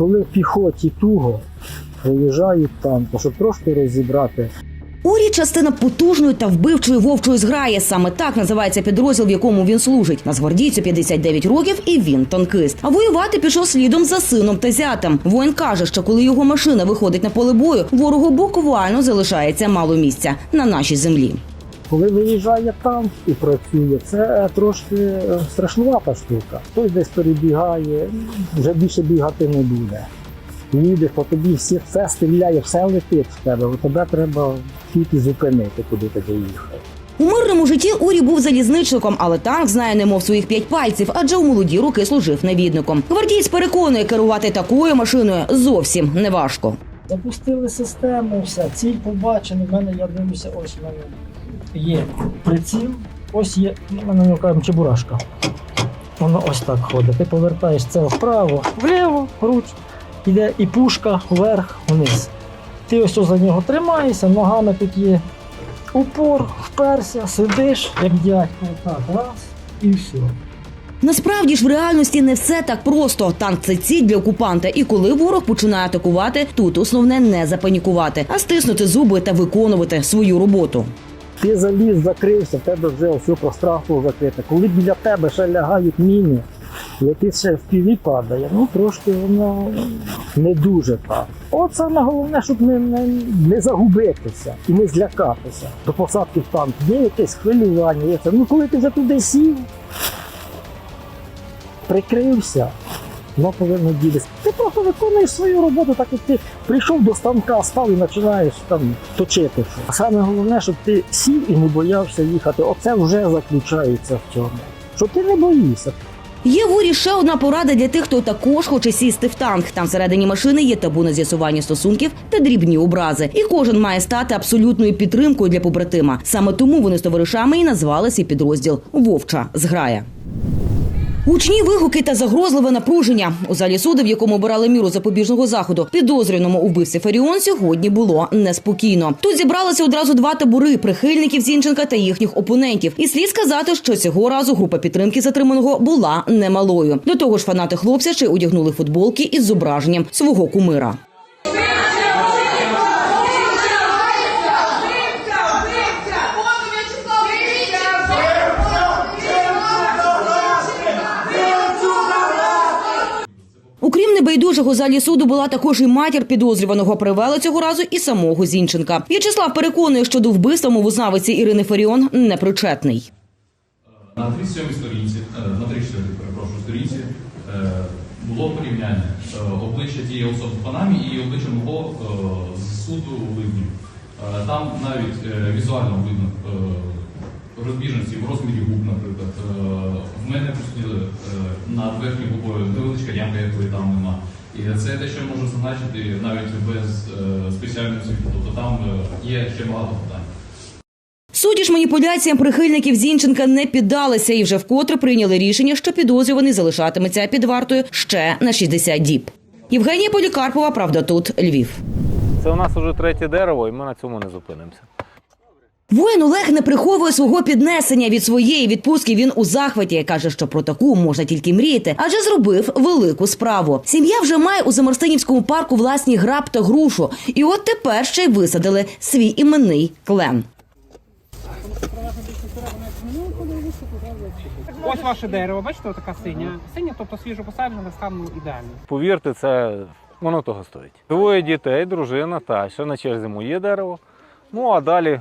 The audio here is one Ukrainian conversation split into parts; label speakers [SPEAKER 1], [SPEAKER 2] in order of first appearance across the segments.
[SPEAKER 1] коли піхоті туго виїжджають танки, щоб трошки розібрати.
[SPEAKER 2] Урі частина потужної та вбивчої вовчої зграї. Саме так називається підрозділ, в якому він служить. Нацгвардійцю 59 років, і він танкист. А воювати пішов слідом за сином та зятем. Воїн каже, що коли його машина виходить на поле бою, ворогу буквально залишається мало місця на нашій землі.
[SPEAKER 1] Коли виїжджає танк і працює, це трошки е, страшнувата штука. Хтось десь перебігає, вже більше бігати не буде. Їде по тобі всі все стріляє, все летить в тебе. От Тебе треба тільки зупинити, куди ти доїхав.
[SPEAKER 2] У мирному житті Урі був залізничником, але танк знає немов своїх п'ять пальців, адже у молоді роки служив навідником. Гвардієць переконує, керувати такою машиною зовсім не важко.
[SPEAKER 1] Запустили систему, все, ціль побачена. В мене я дивлюся, ось в мене є приціл, ось є, ну, ми на нього кажемо чебурашка. Воно ось так ходить. Ти повертаєш це вправо, вліво, руч, іде і пушка вверх, вниз. Ти ось за нього тримаєшся, ногами тут є упор, вперся, сидиш, як дядько, так, раз і все.
[SPEAKER 2] Насправді ж в реальності не все так просто. Танк це ціль для окупанта. І коли ворог починає атакувати, тут основне не запанікувати, а стиснути зуби та виконувати свою роботу.
[SPEAKER 1] Ти заліз, закрився, в тебе вже все пространство закрите. Коли біля тебе ще лягають міни, летить ще в піві падає, ну трошки воно не дуже так. От саме головне, щоб не, не, не загубитися і не злякатися. До посадки в танк є якесь хвилювання. Є це. Ну коли ти вже туди сів, прикрився. Воно повинно ділитися. Ти просто виконуєш свою роботу, так як ти прийшов до станка, став і починаєш там точити. А саме головне, щоб ти сів і не боявся їхати. Оце вже заключається в цьому. Щоб ти не боїшся.
[SPEAKER 2] Є в урі ще одна порада для тих, хто також хоче сісти в танк. Там всередині машини є табу на з'ясування стосунків та дрібні образи. І кожен має стати абсолютною підтримкою для побратима. Саме тому вони з товаришами і назвали свій підрозділ Вовча зграя. Гучні вигуки та загрозливе напруження у залі суду, в якому обирали міру запобіжного заходу, підозрюваному у вбивстві Фаріон сьогодні було неспокійно. Тут зібралися одразу два табори прихильників Зінченка та їхніх опонентів. І слід сказати, що цього разу група підтримки затриманого була немалою. До того ж, фанати хлопця ще одягнули футболки із зображенням свого кумира. Окрім у залі суду була також і матір підозрюваного. Привели цього разу і самого Зінченка. В'ячеслав переконує, що до вбивства мовознавиці Ірини Фаріон непричетний.
[SPEAKER 3] На 37 сторінці, е, на 34, перепрошую, сторінці е, було порівняння е, обличчя тієї особи в Панамі і обличчя мого з суду у Ливні. Там навіть візуально видно розбіжності в розмірі губ, наприклад. В мене присутні над верхньою губою невеличка ямка, якої там нема. І це те, що я можу зазначити навіть без е, спеціальної освіти. Тобто там е, є ще багато питань.
[SPEAKER 2] Судді ж маніпуляціям прихильників Зінченка не піддалися і вже вкотре прийняли рішення, що підозрюваний залишатиметься під вартою ще на 60 діб. Євгенія Полікарпова, правда, тут Львів.
[SPEAKER 4] Це у нас уже третє дерево, і ми на цьому не зупинимося.
[SPEAKER 2] Воїн Олег не приховує свого піднесення від своєї відпустки. Він у захваті каже, що про таку можна тільки мріяти, адже зробив велику справу. Сім'я вже має у Замарстинівському парку власні граб та грушу. І от тепер ще й висадили свій іменний клен.
[SPEAKER 5] Ось ваше дерево, бачите, така синя. Синя, тобто свіжо посаджене, стан ідеальний.
[SPEAKER 4] Повірте, це воно того стоїть. Двоє дітей, дружина та ще на черзі моє дерево. Ну а далі,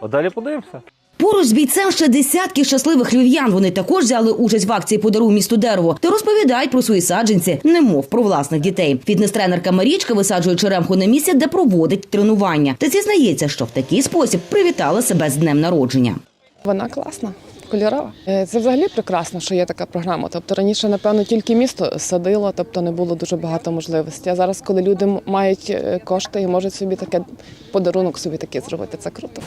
[SPEAKER 4] а далі подивимося.
[SPEAKER 2] Поруч з бійцем ще десятки щасливих львів'ян. Вони також взяли участь в акції «Подаруй місту дерево та розповідають про свої саджанці, немов про власних дітей. Фітнес-тренерка Марічка висаджує черемху на місці, де проводить тренування. Та зізнається, що в такий спосіб привітала себе з днем народження.
[SPEAKER 6] Вона класна, кольорова. Е, Це взагалі прекрасно, що є така програма. Тобто раніше, напевно, тільки місто садило, тобто не було дуже багато можливостей. А зараз, коли люди мають е, кошти і можуть собі таке подарунок собі такий зробити, це круто.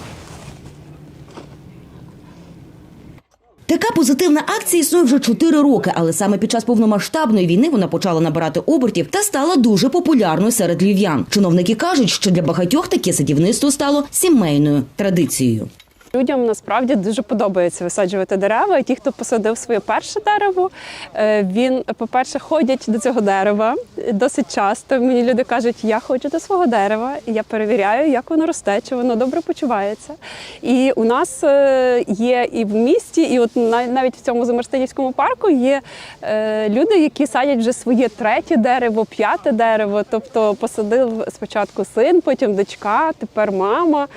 [SPEAKER 2] Така позитивна акція існує вже 4 роки, але саме під час повномасштабної війни вона почала набирати обертів та стала дуже популярною серед львів'ян. Чиновники кажуть, що для багатьох таке садівництво стало сімейною традицією.
[SPEAKER 7] Людям насправді дуже подобається висаджувати дерева. І ті, хто посадив своє перше дерево, е, він, по-перше, ходять до цього дерева досить часто. Мені люди кажуть, я хочу до свого дерева, і я перевіряю, як воно росте, чи воно добре почувається. І у нас е, є і в місті, і от на- навіть в цьому Замарстинівському парку є е, люди, які садять вже своє третє дерево, п'яте дерево. Тобто посадив спочатку син, потім дочка, тепер мама.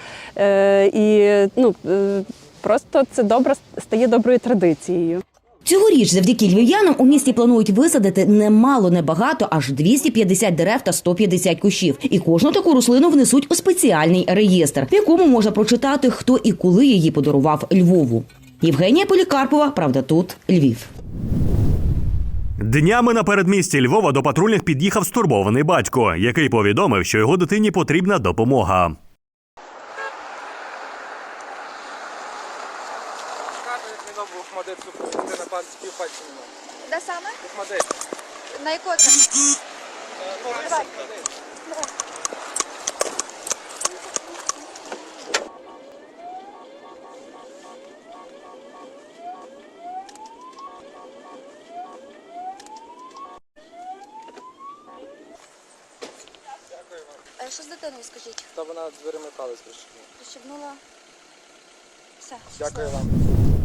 [SPEAKER 7] І ну, просто це добре стає доброю традицією.
[SPEAKER 2] Цьогоріч завдяки львів'янам у місті планують висадити немало, небагато, аж 250 дерев та 150 кущів. І кожну таку рослину внесуть у спеціальний реєстр, в якому можна прочитати, хто і коли її подарував Львову. Євгенія Полікарпова, правда, тут Львів.
[SPEAKER 8] Днями на передмісті Львова до патрульних під'їхав стурбований батько, який повідомив, що його дитині потрібна допомога.
[SPEAKER 9] Де саме? На яку це? Давай. Е, Що з дитиною скажіть?
[SPEAKER 10] Та вона дверима палець
[SPEAKER 9] Прищебнула? Все.
[SPEAKER 10] Дякую вам.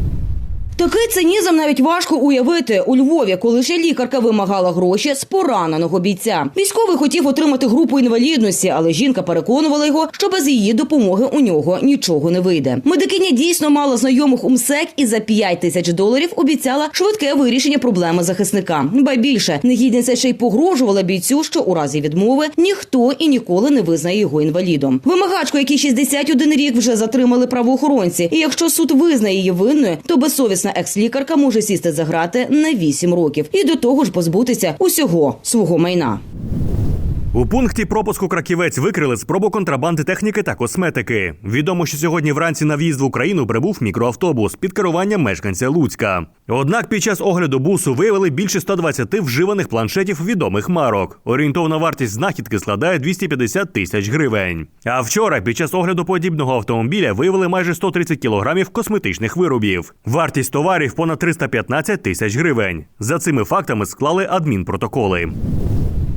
[SPEAKER 2] Такий цинізм навіть важко уявити у Львові, коли ще лікарка вимагала гроші з пораненого бійця. Військовий хотів отримати групу інвалідності, але жінка переконувала його, що без її допомоги у нього нічого не вийде. Медикиня дійсно мала знайомих у МСЕК і за 5 тисяч доларів обіцяла швидке вирішення проблеми захисника. Ба більше негідниця ще й погрожувала бійцю, що у разі відмови ніхто і ніколи не визнає його інвалідом. Вимагачку, якій 61 рік вже затримали правоохоронці. І якщо суд визнає її винною, то безсовісна екс-лікарка може сісти за грати на 8 років і до того ж позбутися усього свого майна.
[SPEAKER 8] У пункті пропуску краківець викрили спробу контрабанди техніки та косметики. Відомо, що сьогодні вранці на в'їзд в Україну прибув мікроавтобус під керуванням мешканця Луцька. Однак під час огляду бусу виявили більше 120 вживаних планшетів відомих марок. Орієнтовна вартість знахідки складає 250 тисяч гривень. А вчора під час огляду подібного автомобіля виявили майже 130 кілограмів косметичних виробів. Вартість товарів понад 315 тисяч гривень. За цими фактами склали адмінпротоколи.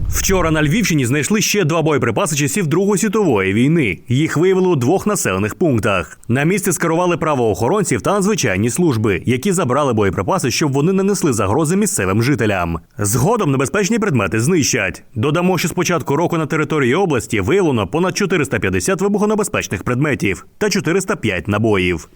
[SPEAKER 8] Вчора на Львівщині знайшли ще два боєприпаси часів Другої світової війни. Їх виявили у двох населених пунктах. На місце скерували правоохоронців та надзвичайні служби, які забрали боєприпаси, щоб вони не несли загрози місцевим жителям. Згодом небезпечні предмети знищать. Додамо, що з початку року на території області виявлено понад 450 вибухонебезпечних предметів та 405 набоїв.